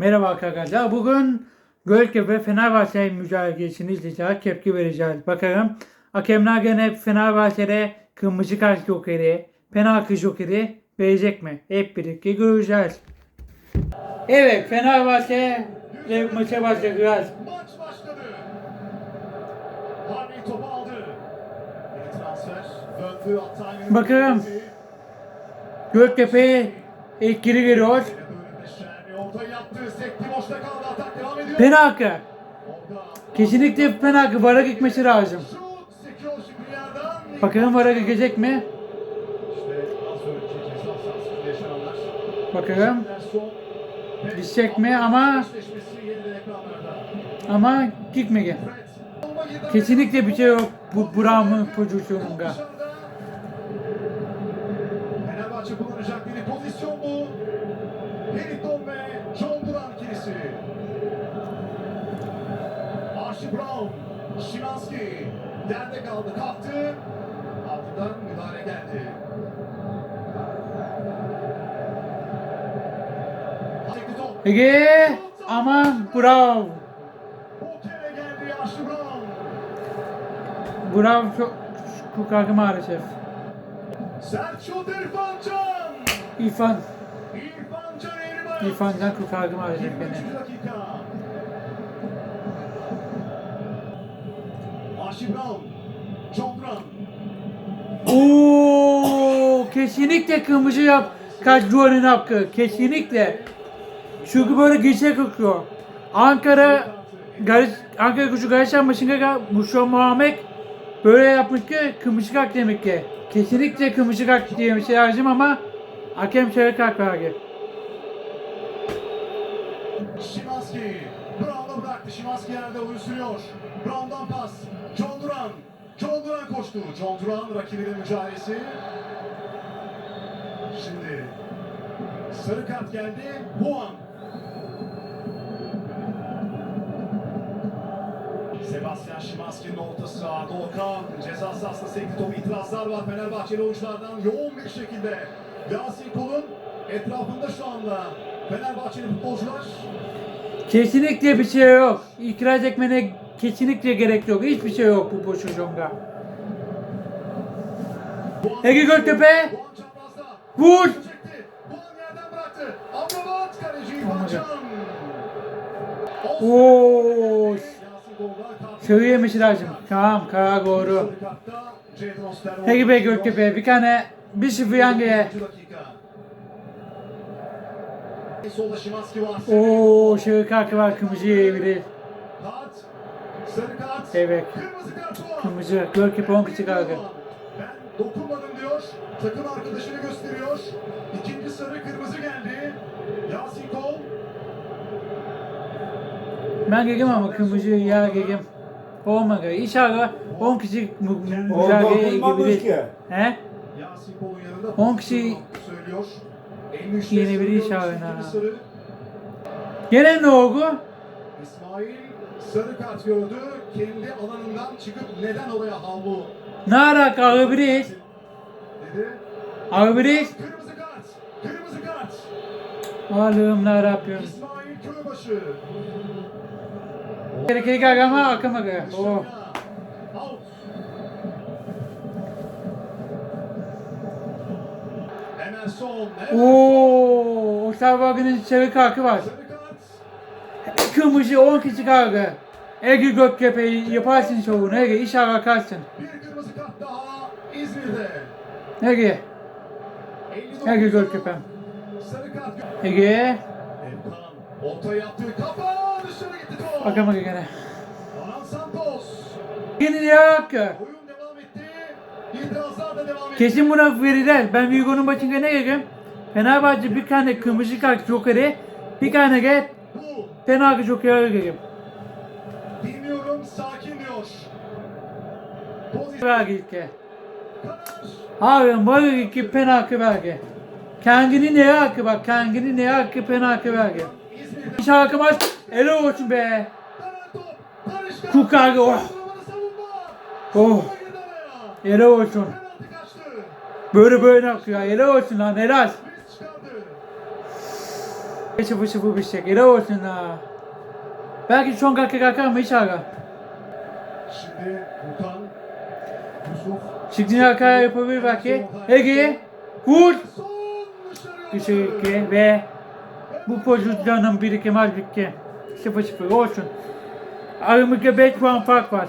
Merhaba arkadaşlar. Bugün Göltepe Fenerbahçe mücadelesini izleyeceğiz. Tepki vereceğiz. Bakalım. Hakemler gene hep Fenerbahçe'de kırmızı kart jokeri, penaltı jokeri verecek mi? Hep birlikte göreceğiz. Evet Fenerbahçe ve maça başlayacağız. Maç başladı. Harvey topu aldı. Transfer. Döndü. Bakalım. Göltepe'ye etkili geliyor. Penaltı. Kesinlikle penaltı. Vara gitmesi lazım. Bakalım vara gidecek mi? Bakalım. Gidecek mi ama ama gitmedi. Kesinlikle bir şey yok bu Brown'un pozisyonunda. Brown, Şimanski yerde kaldı, kalktı. Ardından müdahale geldi. Ege aman Archie Brown. Brown çok kurtardı maalesef. Selçuk İrfan Can. İrfan, İrfan Can Eğribayat. İrfan'dan kurtardı maalesef 23. beni. Archie Brown. John Brown. Oo, kesinlikle kırmızı yap. Kaç duvarın hakkı. Kesinlikle. Çünkü böyle geçe kokuyor. Ankara Garış, Ankara gücü Garışan maçında Muşo Muhammed böyle yapmış ki kırmızı kart demek ki. Kesinlikle kırmızı kart diye lazım ama hakem sarı kart verdi. Şimanski. Brown'a bıraktı. Şimanski yerde oyun. Brown'dan pas. John Duran. John Duran koştu. John Duran rakibiyle mücadelesi. Şimdi sarı kart geldi. Puan. Sebastian Şimanski'nin orta saha. Doğukan ceza sahasında sekti topu itirazlar var Fenerbahçeli oyunculardan yoğun bir şekilde. Yasin Kol'un etrafında şu anda Kesinlikle bir şey yok. İtiraz etmene kesinlikle gerek yok. Hiçbir şey yok bu pozisyonda. Ege Göktepe. Vur. Oo. Söyleyemesi lazım. Tamam karar doğru. Sarı kartta Ceyhun Osterwolde Peki be geçiyor. Göktepe bir tane bir sıfır yangıya. 29. dakika. Solda Şimanski var. Oo sarı kart var kırmızı yiyebilir. Kart. Sarı kart. Evet. Kırmızı kart var. Kırmızı. Göktepe 10 kişi kaldı. Ben dokunmadım diyor. Takım arkadaşını gösteriyor. İkinci sarı kırmızı geldi. Yasin Kol. Ben gegim ama kırmızı ya gegim. Olmadı. İnşallah 10 kişi mücadeleye ki. He? Yasin Kol'un yanında. 10 kişi söylüyor. 53 yenebilir söylüyor. inşallah İkinci ha. sarı. Gene ne oldu? İsmail sarı kart gördü. Kendi alanından çıkıp neden oraya havlu Ne alaka alabiliriz? dedi. Alabiliriz. Kırmızı kart. Kırmızı kart. Allah'ım ne yapıyorum. İsmail Köybaşı. Gerekli ama akamadı. Oh. Oo, Osterwagner'in sarı kartı var. Sarı kart. Kırmızı 10 kişi kaldı. Ege Göktepe'yi yaparsın şovunu Ege inşallah kalsın. Bir kırmızı kart daha İzmir'de. Ege, 59. Ege Göktepe'm. Sarı kart. gö- Ege, orta yaptı. Kafa dışarı gitti bakamadı gene. Santos. Yok ki? Oyun Kesin buna verirler. Ben Vigo'nun başında ne dedim? Fenerbahçe bir tane kırmızı kart jokeri, bir tane de penaltı jokeri dedim. Dinliyorum sakin diyor. Pozisyon. Vergi ilke. Abi var iki penaltı vergi. Kendini neye hakkı bak, kendini neye hakkı penaltı vergi. İzmir'de. İnşallah maç ele olsun be. Kukardı, oh. Oh. Ele olsun. Böyle böyle yapıyor. Ele olsun lan helal. 0 0 bir şey. Helal olsun ha. Belki son dakika kalkar mı hiç ara. Şimdi Furkan. Yusuf. Çıktığını arkaya yapabilir belki. Ege. Vur. Vurdu. iki ve bu pozisyonun birikimi az bitti. 0 0 olsun. Aramızda 5 puan fark var.